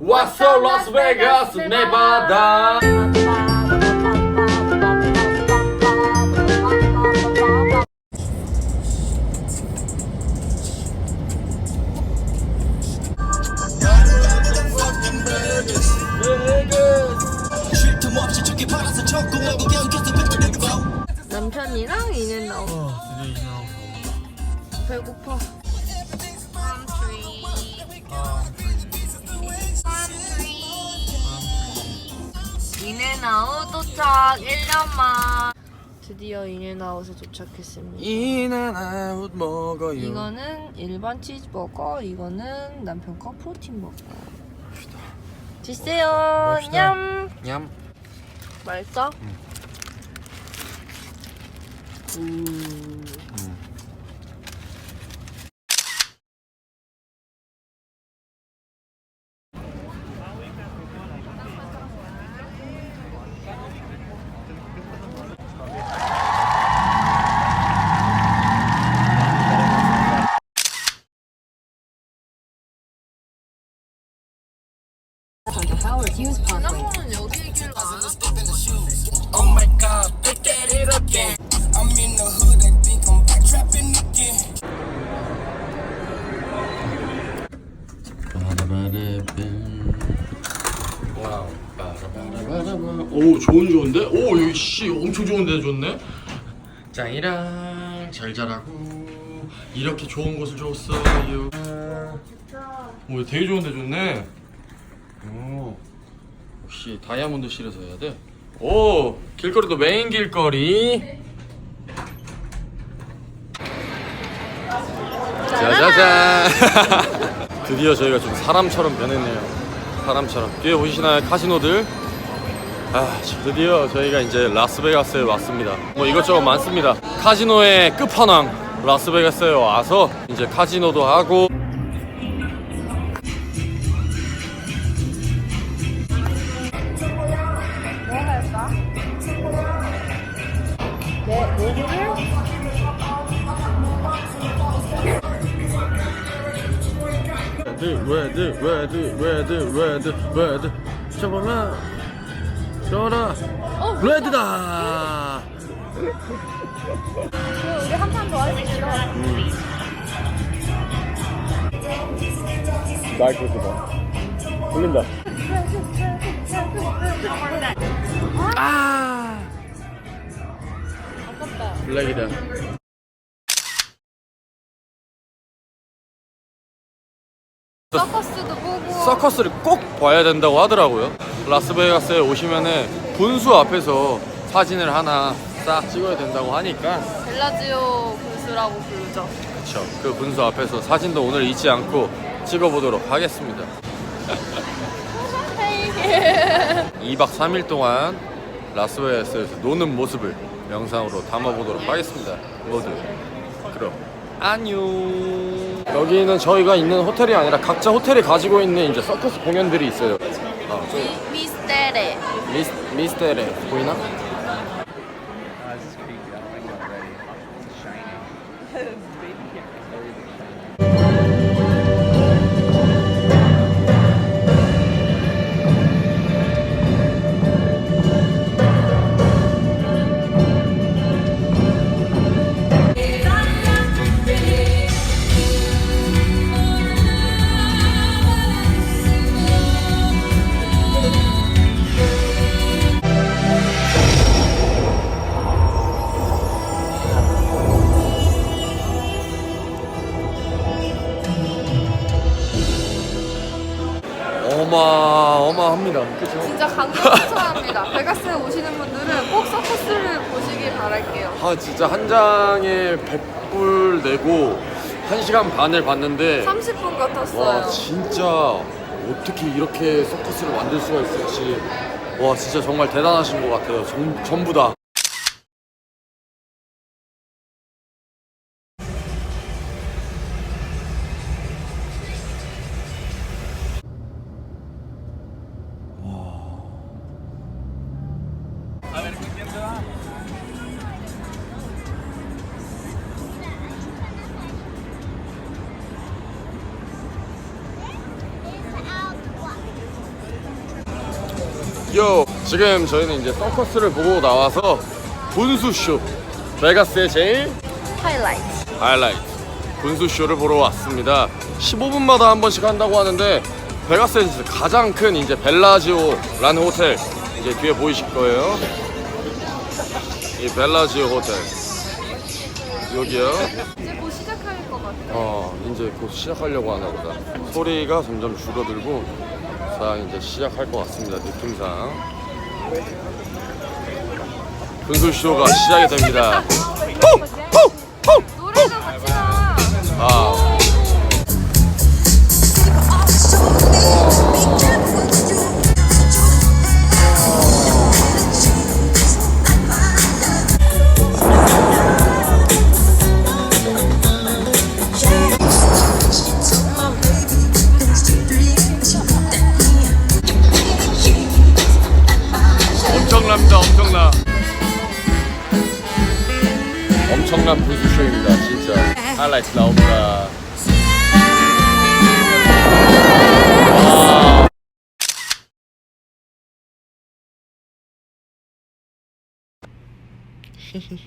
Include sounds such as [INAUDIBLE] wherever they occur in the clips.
왔어 라스베가스 네바다 남편이랑 이는 나오. 배고파. 이네나우 도착 1년만. 드디어 이네나우에 도착했습니다. 인앤아웃 먹어요. 이거는 일반 치즈버거 이거는 남편 거 프로틴 버거. 드세요. 봅시다. 냠. 냠. 맛있어? 지난번은 여기 길로 안 왔어 와우 빠라바라바라바. 오 좋은 좋은데? 오 이씨 엄청 좋은데 좋네. 짱이랑 잘 자라고 이렇게 좋은 곳을 줬어요. 오 되게 좋은데 좋네 오. 역시 다이아몬드 실에서 해야 돼? 오 길거리도 메인 길거리. 짜자잔 [LAUGHS] 드디어 저희가 좀 사람처럼 변했네요. 사람처럼. 뒤에 보시나요 카지노들? 아 드디어 저희가 이제 라스베가스에 왔습니다. 뭐 이것저것 많습니다. 카지노의 끝판왕 라스베가스에 와서 이제 카지노도 하고 레드 레드 레드 레드 레드 레드 잡아라 잡아라 레드다. 우리 한 판 더 할 수 있어 마이크 봐 돌린다. 아. 아깝다. 블랙이다 서커스도 보고. 서커스를 꼭 봐야 된다고 하더라고요. 라스베가스에 오시면은 분수 앞에서 사진을 하나 싹 찍어야 된다고 하니까. 벨라지오 분수라고 부르죠. 그쵸. 그 분수 앞에서 사진도 오늘 잊지 않고 찍어보도록 하겠습니다. [LAUGHS] 2박 3일 동안 라스베가스에서 노는 모습을 영상으로 담아보도록 하겠습니다. 모두. 그럼 안녕. 여기는 저희가 있는 호텔이 아니라 각자 호텔이 가지고 있는 이제 서커스 공연들이 있어요. 아, 저 미, 미스테레. 미스, 미스테레. 보이나? [LAUGHS] 아 진짜 한 장에 100불 내고 1시간 반을 봤는데 30분 같았어요. 와 진짜 어떻게 이렇게 서커스를 만들 수가 있을지. 와 진짜 정말 대단하신 것 같아요. 전, 전부 다 요 지금 저희는 이제 서커스를 보고 나와서 분수쇼. 베가스의 제일 하이라이트. 하이라이트. 분수쇼를 보러 왔습니다. 15분마다 한 번씩 한다고 하는데 베가스에서 가장 큰 이제 벨라지오라는 호텔 이제 뒤에 보이실 거예요. 이 벨라지오 호텔. 여기요. 이제 곧 시작할 것 같아. 어 이제 곧 시작하려고 하나 보다. 소리가 점점 줄어들고 자 이제 시작할 것 같습니다. 느낌상. 분수쇼가 시작이 됩니다. 노래도 Morning.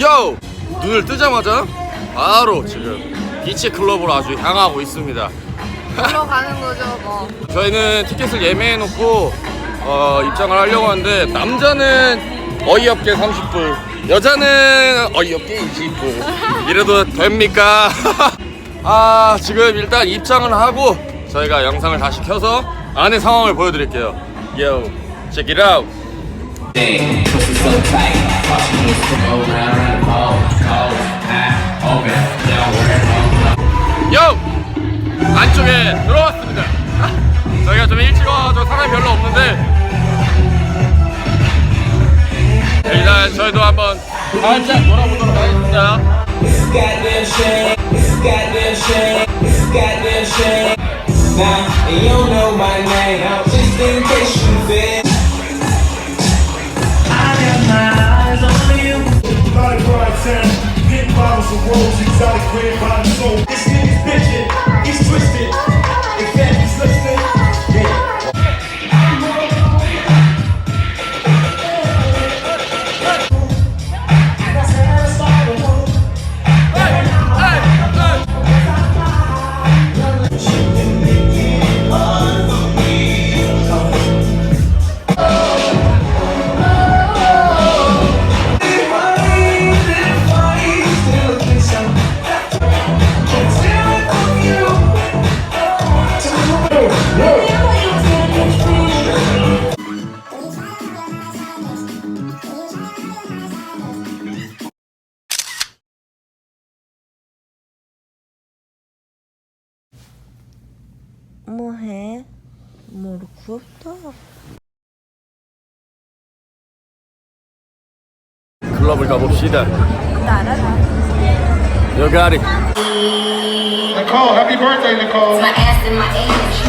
요! 눈을 뜨자마자 바로 지금 비치 클럽으로 아주 향하고 있습니다. 보러 가는 거죠, 뭐. 저희는 티켓을 예매해 놓고 어, 입장을 하려고 하는데 남자는 어이없게 30불, 여자는 어이없게 20불. 이래도 됩니까? [LAUGHS] 아 지금 일단 입장을 하고 저희가 영상을 다시 켜서 안의 상황을 보여드릴게요. Yo, check it out. So tight, watching and high, 요! 안쪽에 들어왔습니다. 저희가 좀 일찍 와서 사람이 별로 없는데 일단 저희도 한번 살짝 돌아보도록 하겠습니다. Now, you know my name, just in case you feel. 뭐해? 무릎 굽다. 클럽을 가봅시다. 따라라. 여가리. Nicole, happy birthday, Nicole. my ass in my age.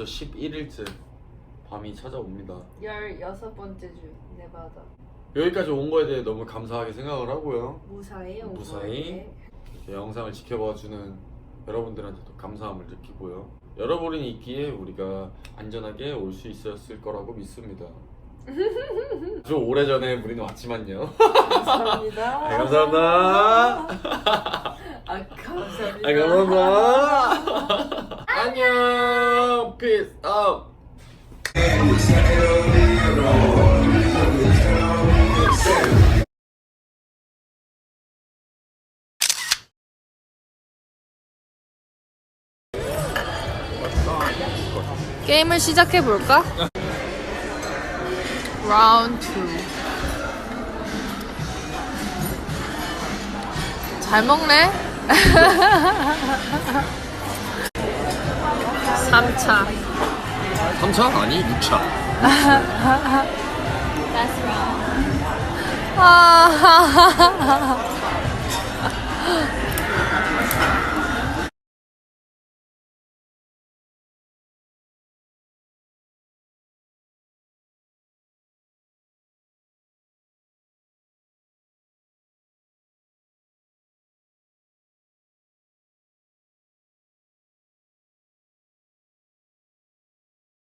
벌써 11일째 밤이 찾아옵니다. 16번째 주 네바다. 여기까지 온 거에 대해 너무 감사하게 생각을 하고요. 무사히 온 무사히? 거예요. 이렇게 영상을 지켜봐주는 여러분들한테도 감사함을 느끼고요. 여러분이 있기에 우리가 안전하게 올 수 있었을 거라고 믿습니다. [LAUGHS] 좀 오래전에 우리는 왔지만요. 감사합니다. [LAUGHS] 네, 감사합니다. 아 감사합니다. 아, 감사합니다. [LAUGHS] 안녕. Peace out. 게임을 시작해 볼까? 라운드 2. 잘 먹네. [LAUGHS] 3차. 3차 아니 6차. [LAUGHS] 아, [LAUGHS]